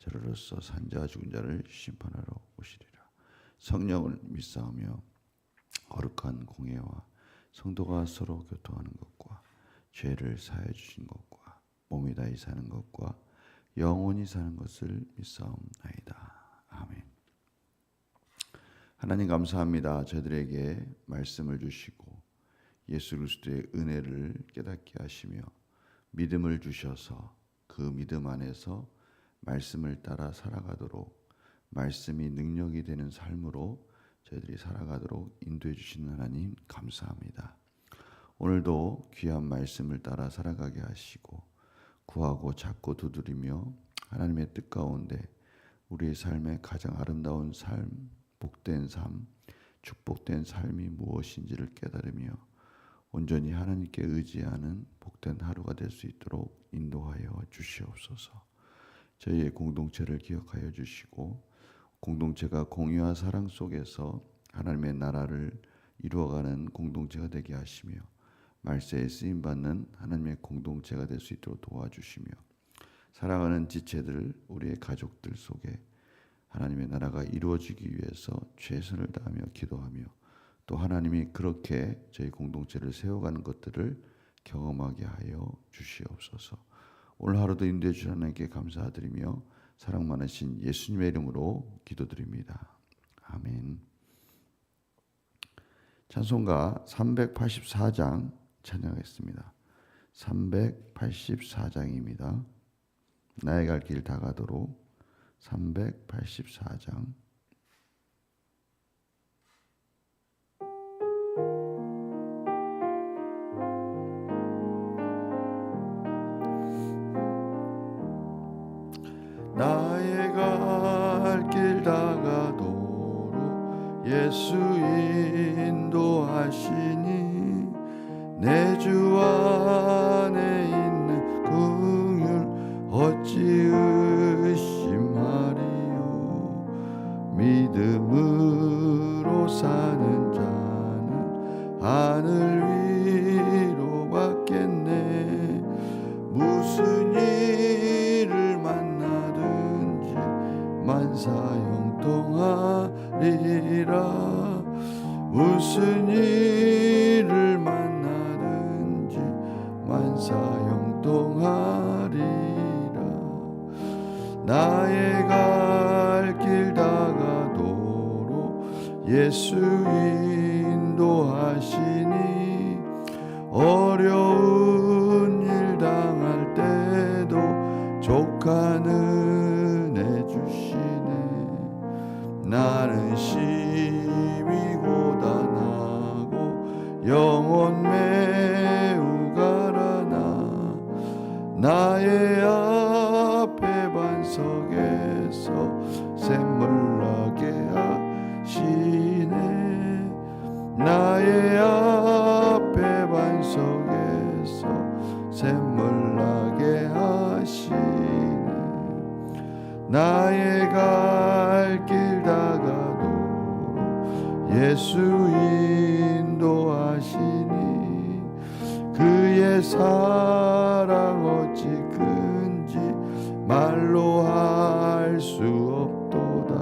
저로서 산자와 죽은 자를 심판하러 오시리라 성령을 믿사오며 거룩한 공예와 성도가 서로 교통하는 것과 죄를 사해 주신 것과 몸이 다히 사는 것과 영원히 사는 것을 믿사옵나이다. 아멘. 하나님 감사합니다. 저들에게 말씀을 주시고 예수 그리스도의 은혜를 깨닫게 하시며 믿음을 주셔서 그 믿음 안에서 말씀을 따라 살아가도록 말씀이 능력이 되는 삶으로 저희들이 살아가도록 인도해 주시는 하나님 감사합니다. 오늘도 귀한 말씀을 따라 살아가게 하시고 구하고 찾고 두드리며 하나님의 뜻 가운데 우리의 삶의 가장 아름다운 삶, 복된 삶, 축복된 삶이 무엇인지를 깨달으며 온전히 하나님께 의지하는 복된 하루가 될 수 있도록 인도하여 주시옵소서. 저희의 공동체를 기억하여 주시고 공동체가 공유와 사랑 속에서 하나님의 나라를 이루어가는 공동체가 되게 하시며 말세에 쓰임 받는 하나님의 공동체가 될 수 있도록 도와주시며 사랑하는 지체들 우리의 가족들 속에 하나님의 나라가 이루어지기 위해서 최선을 다하며 기도하며 또 하나님이 그렇게 저희 공동체를 세워가는 것들을 경험하게 하여 주시옵소서. 오늘 하루도 인도해 주신 하나님께 감사드리며 사랑 많으신 예수님의 이름으로 기도드립니다. 아멘. 찬송가 384장 찬양하겠습니다. 384장입니다. 나의 갈 길 다가도록 384장 예수 인도하시니 내주안 인도하시 예수 인도하시니 그의 사랑 어찌 큰지 말로 할 수 없도다.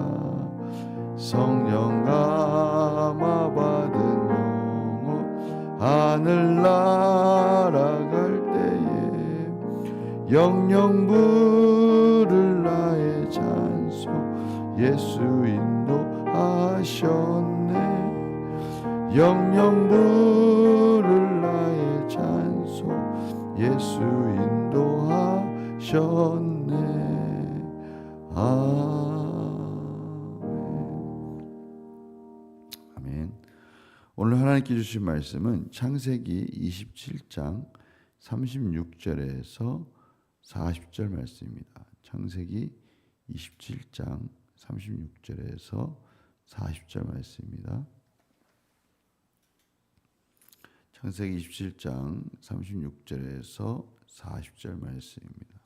성령 감화 받은 영혼 하늘 날아갈 때에 영영 부를 나의 찬송 예수 영영 부를 나의 찬송 예수 인도하셨네 아멘 오늘 하나님께 주신 말씀은 창세기 27장 36절에서 40절 말씀입니다. 창세기 27장 36절에서 40절 말씀입니다. 창세기 27장 36절에서 40절 말씀입니다.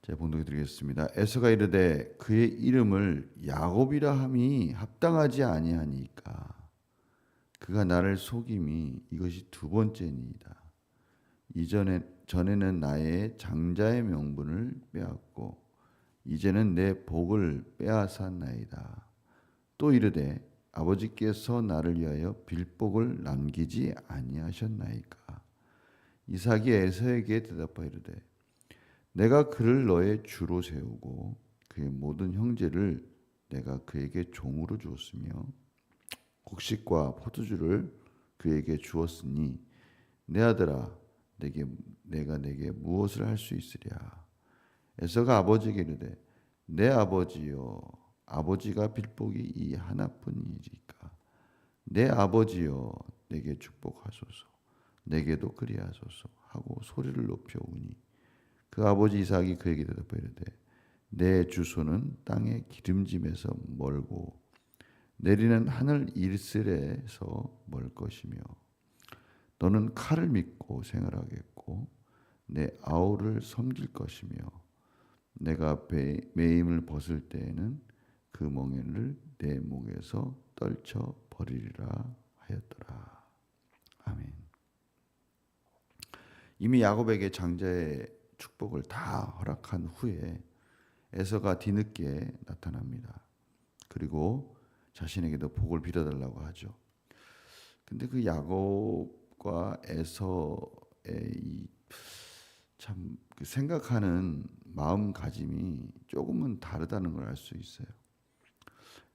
제가 봉독해 드리겠습니다. 에서가 이르되 그의 이름을 야곱이라 함이 합당하지 아니하니까 그가 나를 속임이 이것이 두 번째니이다. 이전에 전에는 나의 장자의 명분을 빼앗고 이제는 내 복을 빼앗았나이다. 또 이르되 아버지께서 나를 위하여 빌복을 남기지 아니하셨나이까. 이삭이 에서에게 대답하여 이르되 내가 그를 너의 주로 세우고 그의 모든 형제를 내가 그에게 종으로 주었으며 곡식과 포도주를 그에게 주었으니 내 아들아 내게 내가 내게 무엇을 할 수 있으랴 에서가 아버지에게 이르되 내 아버지여 아버지가 빌복이 이 하나뿐이니까. 내 아버지여 내게 축복하소서. 내게도 그리하소서 하고 소리를 높여 우니. 그 아버지 이삭이 그에게 대답하여 이르되 내 주소는 땅의 기름짐에서 멀고 내리는 하늘 일슬에서 멀 것이며 너는 칼을 믿고 생활하겠고 내 아우를 섬길 것이며 내가 배, 매임을 벗을 때에는 그 멍에를 내 목에서 떨쳐 버리리라 하였더라. 아멘. 이미 야곱에게 장자의 축복을 다 허락한 후에 에서가 뒤늦게 나타납니다. 그리고 자신에게도 복을 빌어달라고 하죠. 근데 그 야곱과 에서의 참그 생각하는 마음가짐이 조금은 다르다는 걸 알 수 있어요.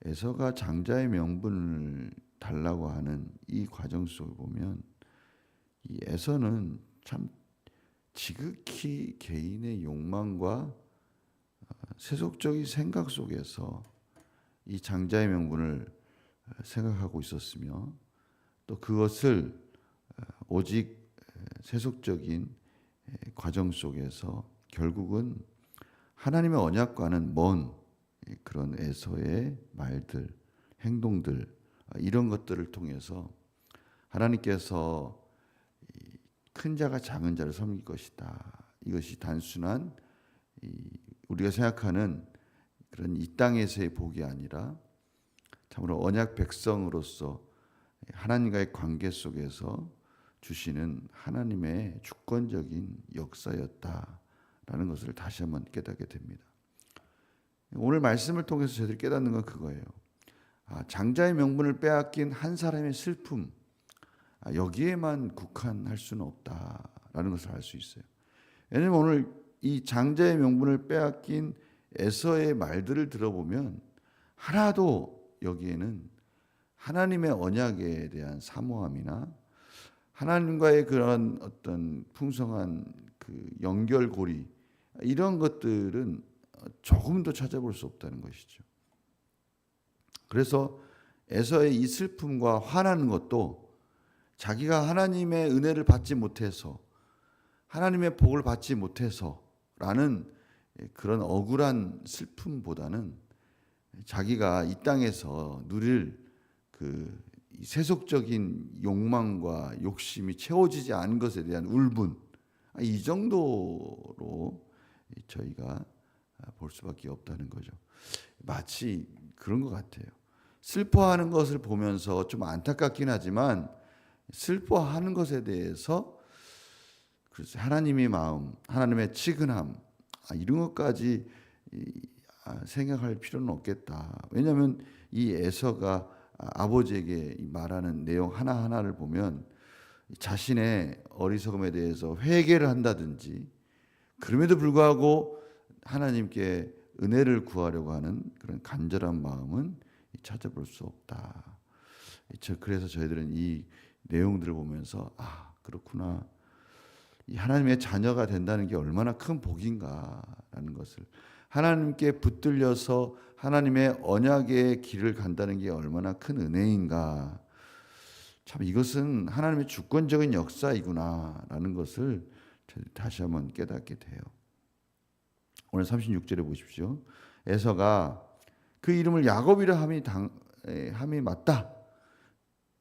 에서가 장자의 명분을 달라고 하는 이 과정 속에 보면 이 에서는 참 지극히 개인의 욕망과 어, 세속적인 생각 속에서 이 장자의 명분을 생각하고 있었으며 또 그것을 어, 오직 세속적인 과정 속에서 결국은 하나님의 언약과는 먼 그런 에서의 말들, 행동들 어, 이런 것들을 통해서 하나님께서 큰 자가 작은 자를 섬길 것이다. 이것이 단순한 우리가 생각하는 그런 이 땅에서의 복이 아니라 참으로 언약 백성으로서 하나님과의 관계 속에서 주시는 하나님의 주권적인 역사였다라는 것을 다시 한번 깨닫게 됩니다. 오늘 말씀을 통해서 저희들이 깨닫는 건 그거예요. 아, 장자의 명분을 빼앗긴 한 사람의 슬픔, 아, 여기에만 국한할 수는 없다라는 것을 알 수 있어요. 왜냐하면 오늘 이 장자의 명분을 빼앗긴 에서의 말들을 들어보면 하나도 여기에는 하나님의 언약에 대한 사모함이나 하나님과의 그런 어떤 풍성한 그 연결고리 이런 것들은 조금도 찾아볼 수 없다는 것이죠. 그래서 에서의 이 슬픔과 화나는 것도 자기가 하나님의 은혜를 받지 못해서 하나님의 복을 받지 못해서라는 그런 억울한 슬픔보다는 자기가 이 땅에서 누릴 그 세속적인 욕망과 욕심이 채워지지 않은 것에 대한 울분 이 정도로 저희가 볼 수밖에 없다는 거죠. 마치 그런 것 같아요. 슬퍼하는 것을 보면서 좀 안타깝긴 하지만 슬퍼하는 것에 대해서 그래서 하나님의 마음, 하나님의 치근함 아, 이런 것까지 아, 생각할 필요는 없겠다. 왜냐하면 이 에서가 아버지에게 말하는 내용 하나 하나를 보면 자신의 어리석음에 대해서 회개를 한다든지 그럼에도 불구하고 하나님께 은혜를 구하려고 하는 그런 간절한 마음은 찾아볼 수 없다. 그래서 저희들은 이 내용들을 보면서 아 그렇구나 이 하나님의 자녀가 된다는 게 얼마나 큰 복인가라는 것을 하나님께 붙들려서 하나님의 언약의 길을 간다는 게 얼마나 큰 은혜인가 참 이것은 하나님의 주권적인 역사이구나라는 것을 다시 한번 깨닫게 돼요. 오늘 36절에 보십시오. 에서가 그 이름을 야곱이라 함이 당 에, 함이 맞다.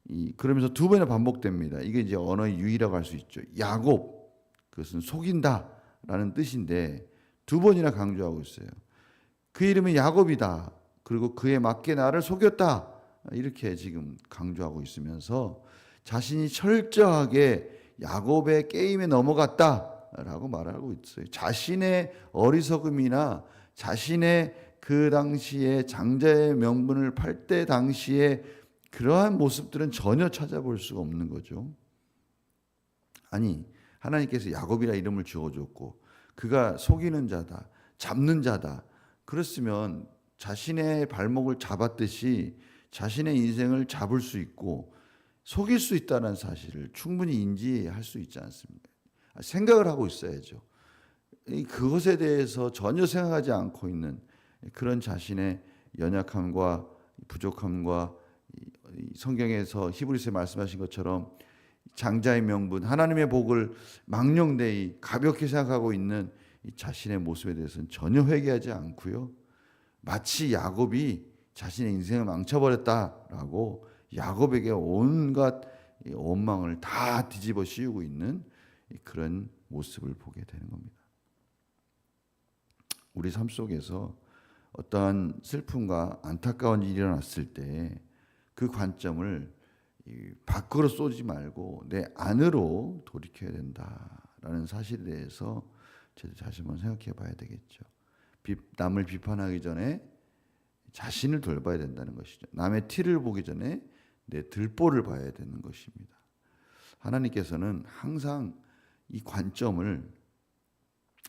이 그러면서 두 번이나 반복됩니다. 이게 이제 언어의 유의라고 할 수 있죠. 야곱 그것은 속인다라는 뜻인데 두 번이나 강조하고 있어요. 그 이름은 야곱이다. 그리고 그에 맞게 나를 속였다. 이렇게 지금 강조하고 있으면서 자신이 철저하게 야곱의 게임에 넘어갔다 라고 말하고 있어요. 자신의 어리석음이나 자신의 그 당시에 장자의 명분을 팔 때 당시에 그러한 모습들은 전혀 찾아볼 수가 없는 거죠. 아니 하나님께서 야곱이라 이름을 지어줬고 그가 속이는 자다, 잡는 자다. 그랬으면 자신의 발목을 잡았듯이 자신의 인생을 잡을 수 있고 속일 수 있다는 사실을 충분히 인지할 수 있지 않습니까? 생각을 하고 있어야죠. 이 그것에 대해서 전혀 생각하지 않고 있는 그런 자신의 연약함과 부족함과 이 성경에서 히브리서에 말씀하신 것처럼 장자의 명분, 하나님의 복을 망령되이 가볍게 생각하고 있는 이 자신의 모습에 대해서는 전혀 회개하지 않고요. 마치 야곱이 자신의 인생을 망쳐버렸다라고 야곱에게 온갖 이 원망을 다 뒤집어 씌우고 있는 그런 모습을 보게 되는 겁니다. 우리 삶 속에서 어떠한 슬픔과 안타까운 일이 일어났을 때 그 관점을 이 밖으로 쏘지 말고 내 안으로 돌이켜야 된다라는 사실에 대해서 저도 다시 한번 생각해 봐야 되겠죠. 비, 남을 비판하기 전에 자신을 돌봐야 된다는 것이죠. 남의 티를 보기 전에 내 들보를 봐야 되는 것입니다. 하나님께서는 항상 이 관점을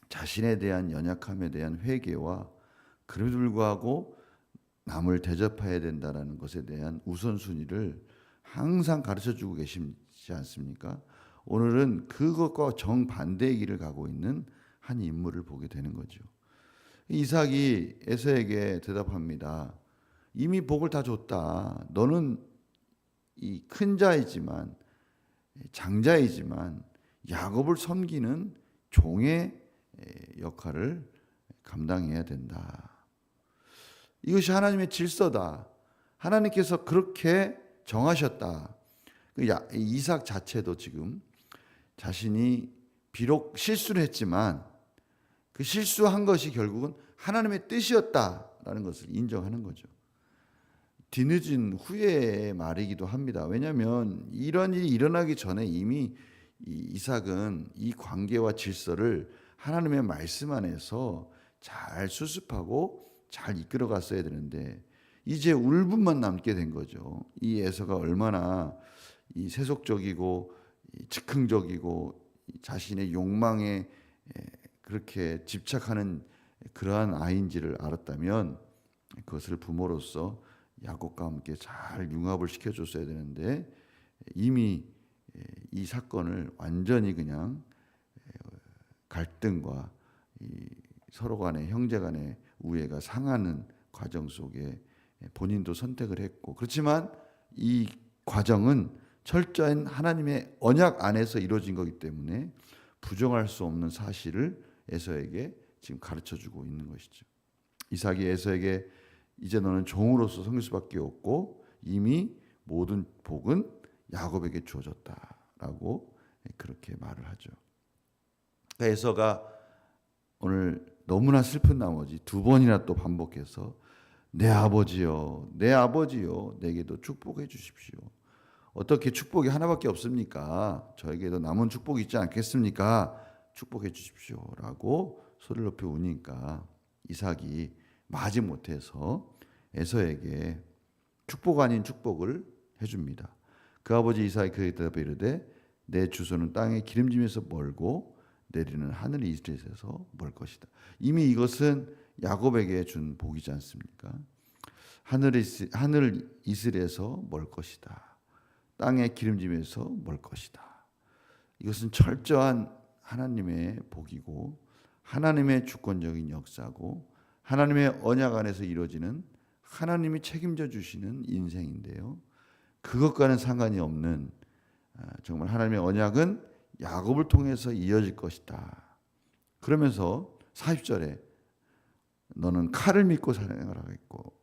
자신에 대한 연약함에 대한 회개와 그럼에도 불구하고 남을 대접해야 된다라는 것에 대한 우선순위를 항상 가르쳐 주고 계시지 않습니까? 오늘은 그것과 정반대의 길을 가고 있는 한 인물을 보게 되는 거죠. 이삭이 에서에게 대답합니다. 이미 복을 다 줬다. 너는 이 큰 자이지만 장자이지만 야곱을 섬기는 종의 역할을 감당해야 된다. 이것이 하나님의 질서다. 하나님께서 그렇게 정하셨다. 그 이삭 자체도 지금 자신이 비록 실수를 했지만 그 실수한 것이 결국은 하나님의 뜻이었다라는 것을 인정하는 거죠. 뒤늦은 후의 말이기도 합니다. 왜냐하면 이런 일이 일어나기 전에 이미 이삭은 이 관계와 질서를 하나님의 말씀 안에서 잘 수습하고 잘 이끌어 갔어야 되는데 이제 울분만 남게 된 거죠. 이 에서가 얼마나 이 세속적이고 즉흥적이고 자신의 욕망에 그렇게 집착하는 그러한 아이인지를 알았다면 그것을 부모로서 야곱과 함께 잘 융합을 시켜줬어야 되는데 이미 이 사건을 완전히 그냥 갈등과 서로 간의 형제 간의 우애가 상하는 과정 속에 본인도 선택을 했고 그렇지만 이 과정은 철저한 하나님의 언약 안에서 이루어진 거기 때문에 부정할 수 없는 사실을 에서에게 지금 가르쳐 주고 있는 것이죠. 이삭이 에서에게 이제 너는 종으로서 섬길 수밖에 없고 이미 모든 복은 야곱에게 주어졌다 라고 그렇게 말을 하죠. 그러니까 에서가 오늘 너무나 슬픈 나머지 두 번이나 또 반복해서 내 아버지요, 내 아버지요, 내게도 축복해 주십시오. 어떻게 축복이 하나밖에 없습니까? 저에게도 남은 축복이 있지 않겠습니까? 축복해 주십시오 라고 소리를 높여 우니까 이삭이 마지 못해서 에서에게 축복 아닌 축복을 해줍니다. 그 아버지 이삭이 그에게 대답해 이르되 내 주소는 땅의 기름짐에서 멀고 내리는 하늘 이스라엘에서 멀 것이다. 이미 이것은 야곱에게 준 복이지 않습니까? 하늘 이스 하늘 이스라엘에서 멀 것이다. 땅의 기름짐에서 멀 것이다. 이것은 철저한 하나님의 복이고 하나님의 주권적인 역사고 하나님의 언약 안에서 이루어지는 하나님이 책임져 주시는 인생인데요. 그것과는 상관이 없는 아, 정말 하나님의 언약은 야곱을 통해서 이어질 것이다. 그러면서 40절에 너는 칼을 믿고 사냥을 하겠고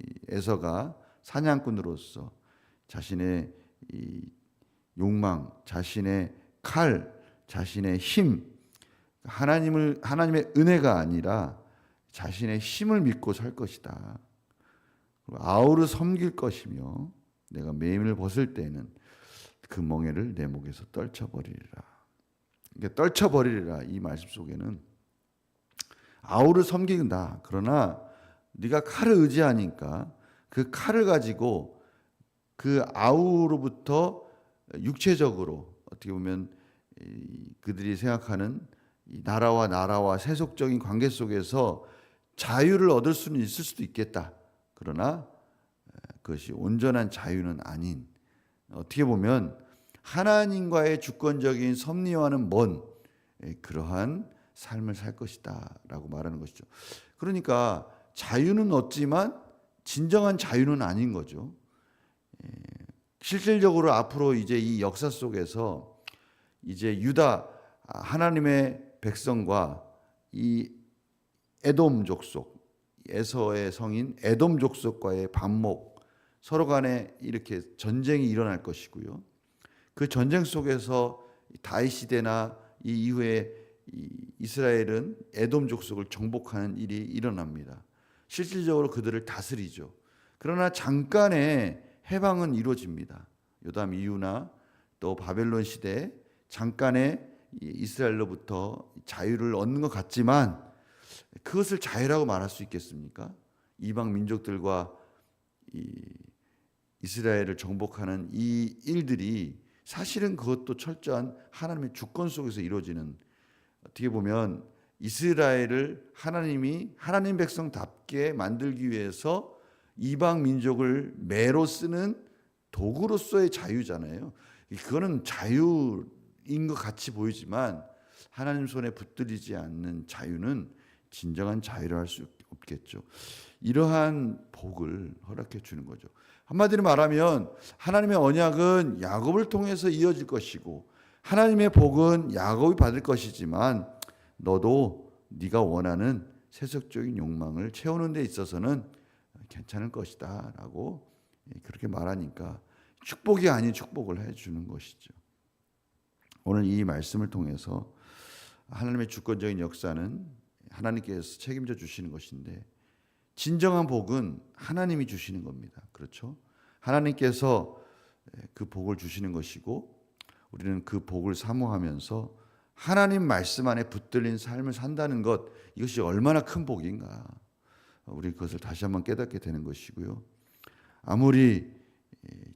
이 에서가 사냥꾼으로서 자신의 이 욕망, 자신의 칼, 자신의 힘, 하나님을 하나님의 은혜가 아니라 자신의 힘을 믿고 살 것이다. 아우를 섬길 것이며 내가 매임을 벗을 때에는 그 멍에를 내 목에서 떨쳐버리리라. 이게 떨쳐버리리라 이 말씀 속에는 아우를 섬긴다. 그러나 네가 칼을 의지하니까 그 칼을 가지고 그 아우로부터 육체적으로 어떻게 보면 이 그들이 생각하는 이 나라와 나라와 세속적인 관계 속에서 자유를 얻을 수는 있을 수도 있겠다. 그러나 그것이 온전한 자유는 아닌 어떻게 보면 하나님과의 주권적인 섭리와는 먼 그러한 삶을 살 것이다라고 말하는 것이죠. 그러니까 자유는 얻지만 진정한 자유는 아닌 거죠. 실질적으로 앞으로 이제 이 역사 속에서 이제 유다 하나님의 백성과 이 에돔 족속 에서의 성인 에돔 족속과의 반목 서로 간에 이렇게 전쟁이 일어날 것이고요. 그 전쟁 속에서 다윗 시대나 이 이후에 이 이스라엘은 에돔 족속을 정복하는 일이 일어납니다. 실질적으로 그들을 다스리죠. 그러나 잠깐의 해방은 이루어집니다. 요담 이후나 또 바벨론 시대 잠깐의 이스라엘로부터 자유를 얻는 것 같지만 그것을 자유라고 말할 수 있겠습니까? 이방 민족들과 이 이스라엘을 정복하는 이 일들이 사실은 그것도 철저한 하나님의 주권 속에서 이루어지는 어떻게 보면 이스라엘을 하나님이 하나님 백성답게 만들기 위해서 이방 민족을 매로 쓰는 도구로서의 자유잖아요. 그거는 자유인 것 같이 보이지만 하나님 손에 붙들리지 않는 자유는 진정한 자유를 할수 없겠죠. 이러한 복을 허락해 주는 거죠. 한마디로 말하면 하나님의 언약은 야곱을 통해서 이어질 것이고 하나님의 복은 야곱이 받을 것이지만 너도 네가 원하는 세속적인 욕망을 채우는 데 있어서는 괜찮을 것이다라고 그렇게 말하니까 축복이 아닌 축복을 해 주는 것이죠. 오늘 이 말씀을 통해서 하나님의 주권적인 역사는 하나님께서 책임져 주시는 것인데 진정한 복은 하나님이 주시는 겁니다. 그렇죠? 하나님께서 그 복을 주시는 것이고 우리는 그 복을 사모하면서 하나님 말씀 안에 붙들린 삶을 산다는 것 이것이 얼마나 큰 복인가. 우리 그것을 다시 한번 깨닫게 되는 것이고요. 아무리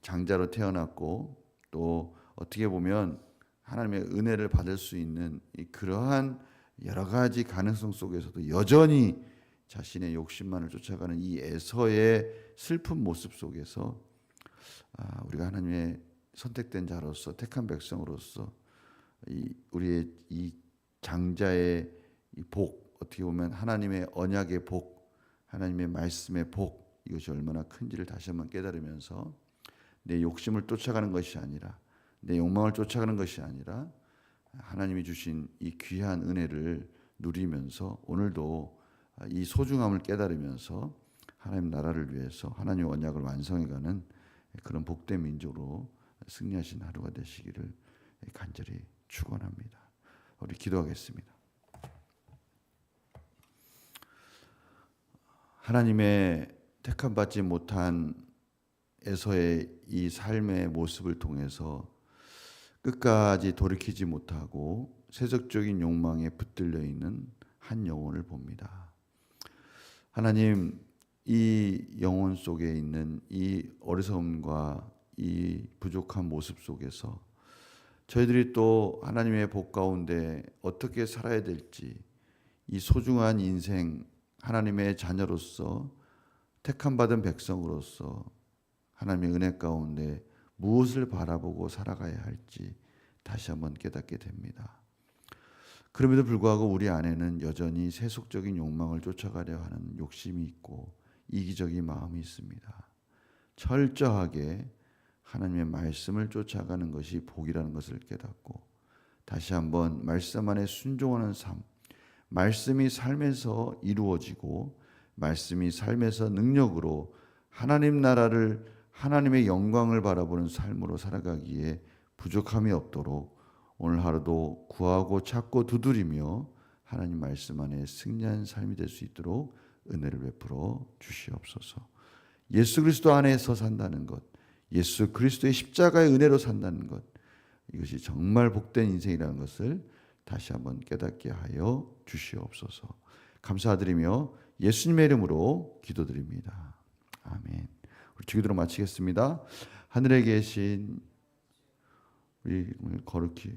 장자로 태어났고 또 어떻게 보면 하나님의 은혜를 받을 수 있는 그러한 여러 가지 가능성 속에서도 여전히 자신의 욕심만을 쫓아가는 이 에서의 슬픈 모습 속에서 아, 우리가 하나님의 선택된 자로서 택한 백성으로서 이 우리의 이 장자의 이 복, 어떻게 보면 하나님의 언약의 복, 하나님의 말씀의 복 이것이 얼마나 큰지를 다시 한번 깨달으면서 내 욕심을 쫓아가는 것이 아니라 내 욕망을 쫓아가는 것이 아니라 하나님이 주신 이 귀한 은혜를 누리면서 오늘도 이 소중함을 깨달으면서 하나님 나라를 위해서 하나님 언약을 완성해가는 그런 복된 민족으로 승리하신 하루가 되시기를 간절히 축원합니다. 우리 기도하겠습니다. 하나님의 택함 받지 못한 에서의 이 삶의 모습을 통해서 끝까지 돌이키지 못하고 세속적인 욕망에 붙들려 있는 한 영혼을 봅니다. 하나님, 이 영혼 속에 있는 이 어리석음과 이 부족한 모습 속에서 저희들이 또 하나님의 복 가운데 어떻게 살아야 될지 이 소중한 인생 하나님의 자녀로서 택함 받은 백성으로서 하나님의 은혜 가운데 무엇을 바라보고 살아가야 할지 다시 한번 깨닫게 됩니다. 그럼에도 불구하고 우리 안에는 여전히 세속적인 욕망을 쫓아가려 하는 욕심이 있고 이기적인 마음이 있습니다. 철저하게 하나님의 말씀을 쫓아가는 것이 복이라는 것을 깨닫고 다시 한번 말씀 안에 순종하는 삶, 말씀이 삶에서 이루어지고 말씀이 삶에서 능력으로 하나님 나라를 하나님의 영광을 바라보는 삶으로 살아가기에 부족함이 없도록 오늘 하루도 구하고 찾고 두드리며 하나님 말씀 안에 승리한 삶이 될 수 있도록 은혜를 베풀어 주시옵소서. 예수 그리스도 안에서 산다는 것, 예수 그리스도의 십자가의 은혜로 산다는 것, 이것이 정말 복된 인생이라는 것을 다시 한번 깨닫게 하여 주시옵소서. 감사드리며 예수님의 이름으로 기도드립니다. 아멘. 우리 주기도로 마치겠습니다. 하늘에 계신 우리 거룩히